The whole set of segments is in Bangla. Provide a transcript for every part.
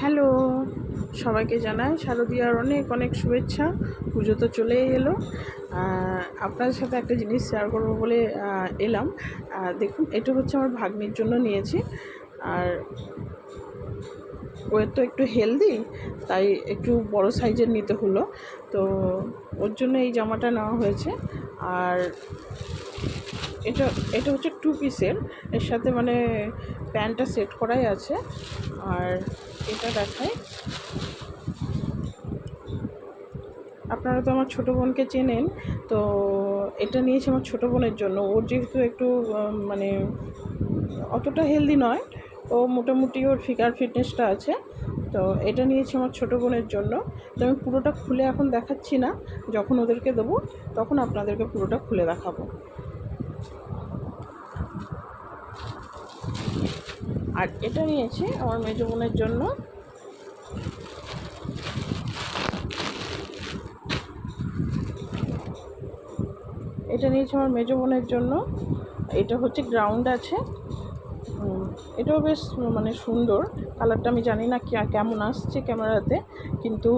হ্যালো, সবাইকে জানাই শারদীয়ার অনেক অনেক শুভেচ্ছা। পুজো তো চলেই এলো। আপনাদের সাথে একটা জিনিস শেয়ার করব বলে এলাম। দেখুন, এটা হচ্ছে আমার ভাগ্নির জন্য নিয়েছি। আর ওর তো একটু হেলদি তাই একটু বড় সাইজের নিতে হলো। তো ওর জন্য এই জামাটা নেওয়া হয়েছে। আর এটা এটা হচ্ছে টু পিসের এর সাথে মানে প্যান্টটা সেট করাই আছে। আর এটা দেখাই। আপনারা তো আমার ছোটো বোনকে চেনেন, তো এটা নিয়েছি আমার ছোটো বোনের জন্য। ওর যেহেতু একটু মানে অতটা হেলদি নয় ও মোটামুটি ওর ফিগার ফিটনেসটা আছে। তো এটা নিয়েছি আমার ছোটো বোনের জন্য। তো আমি পুরোটা খুলে এখন দেখাচ্ছি না। যখন ওদেরকে দেবো, তখন আপনাদেরকে পুরোটা খুলে দেখাবো। আর এটা নিয়েছি আমার মেজো বোনের জন্য। এটা নিয়েছি আমার মেজো বোনের জন্য। এটা হচ্ছে গ্রাউন্ড আছে। এটাও বেশ মানে সুন্দর। কালারটা আমি জানি না কেমন আসছে ক্যামেরাতে, কিন্তু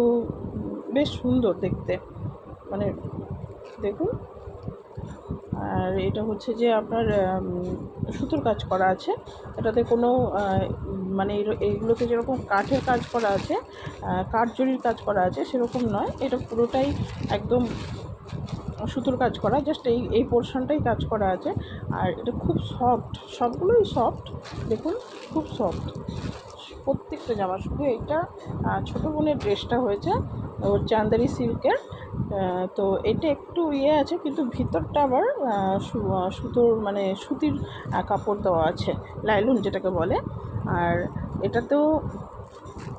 বেশ সুন্দর দেখতে। মানে দেখুন। আর এটা হচ্ছে যে আপনার সুতোর কাজ করা আছে। এটাতে কোনো মানে এইগুলোতে যেরকম কাঠের কাজ করা আছে কাঠজরির কাজ করা আছে, সেরকম নয়। এটা পুরোটাই একদম সুতোর কাজ করা জাস্ট এই এই পোর্শনটাই কাজ করা আছে। আর এটা খুব সফট সবগুলোই সফট দেখুন, খুব সফট প্রত্যেকটা জামা, শুধু এইটা ছোটো বোনের ড্রেসটা হয়েছে ওর চান্দারি সিল্কের তো এটা একটু ইয়ে আছে, কিন্তু ভিতরটা আবার সুতোর মানে সুতির কাপড় দেওয়া আছে, লাইলুন যেটাকে বলে। আর এটাতেও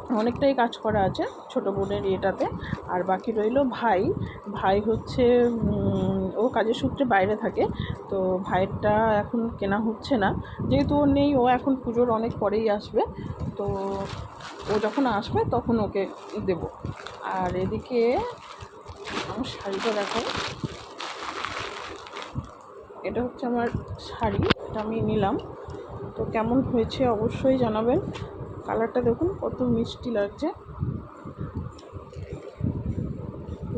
অনেকটাই কাজ করা আছে ছোটো বোনের ইয়েটাতে। আর বাকি রইল ভাই। ভাই হচ্ছে ও কাজের সূত্রে বাইরে থাকে। তো ভাইয়েরটা এখন কেনা হচ্ছে না। যেহেতু ও নেই, ও এখন পুজোর অনেক পরেই আসবে। তো ও যখন আসবে তখন ওকে দেব। আর এদিকে আমার শাড়িটা দেখো। এটা হচ্ছে আমার শাড়ি, এটা আমি নিলাম। তো কেমন হয়েছে অবশ্যই জানাবেন। কালারটা দেখুন, কত মিষ্টি লাগছে।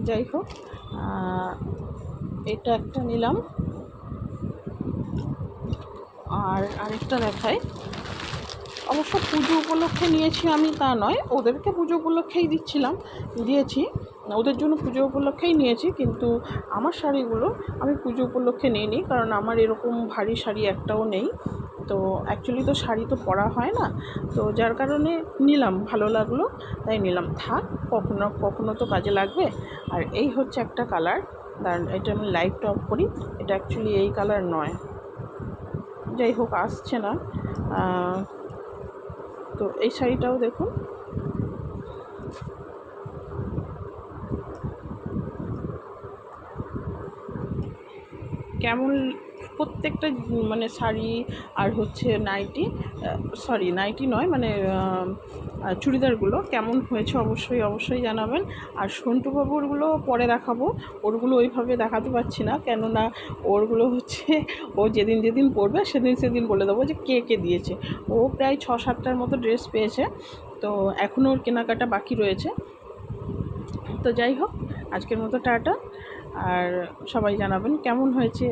যাই হোক এটা একটা নিলাম। আর আরেকটা দেখাই। অবশ্য পুজো উপলক্ষে নিয়েছি আমি, তা নয়। ওদেরকে পুজো উপলক্ষেই দিচ্ছিলাম, দিয়েছি। ওদের জন্য পুজো উপলক্ষেই নিয়েছি, কিন্তু আমার শাড়িগুলো আমি পুজো উপলক্ষে নিইনি, কারণ আমার এরকম ভারী শাড়ি একটাও নেই। তো অ্যাকচুয়ালি তো শাড়ি তো পরা হয় না। তো যার কারণে নিলাম, ভালো লাগল, তাই নিলাম। থাক, কখনো কখনো তো কাজে লাগবে। আর এই হচ্ছে একটা কালার দাঁড়ান এটা আমি লাইটটা অফ করি এটা অ্যাকচুয়ালি এই কালার নয়। যাই হোক, আসছে না। তো এই শাড়িটাও দেখুন। কেমন প্রত্যেকটা মানে শাড়ি আর হচ্ছে নাইটি সরি নাইটি নয় মানে চুড়িদারগুলো কেমন হয়েছে অবশ্যই অবশ্যই জানাবেন। আর সন্টু বাবুরগুলো পরে দেখাবো, ওরগুলো ওইভাবে দেখাতে পারছি না, কেননা ওরগুলো হচ্ছে, ও যেদিন যেদিন পরবে, সেদিন সেদিন বলে দেবো যে কে কে দিয়েছে। ও প্রায় ছ সাতটার মতো ড্রেস পেয়েছে, তো এখনও ওর কেনাকাটা বাকি রয়েছে। তো যাই হোক, আজকের মতো টাটা, আর সবাই জানাবেন কেমন হয়েছে।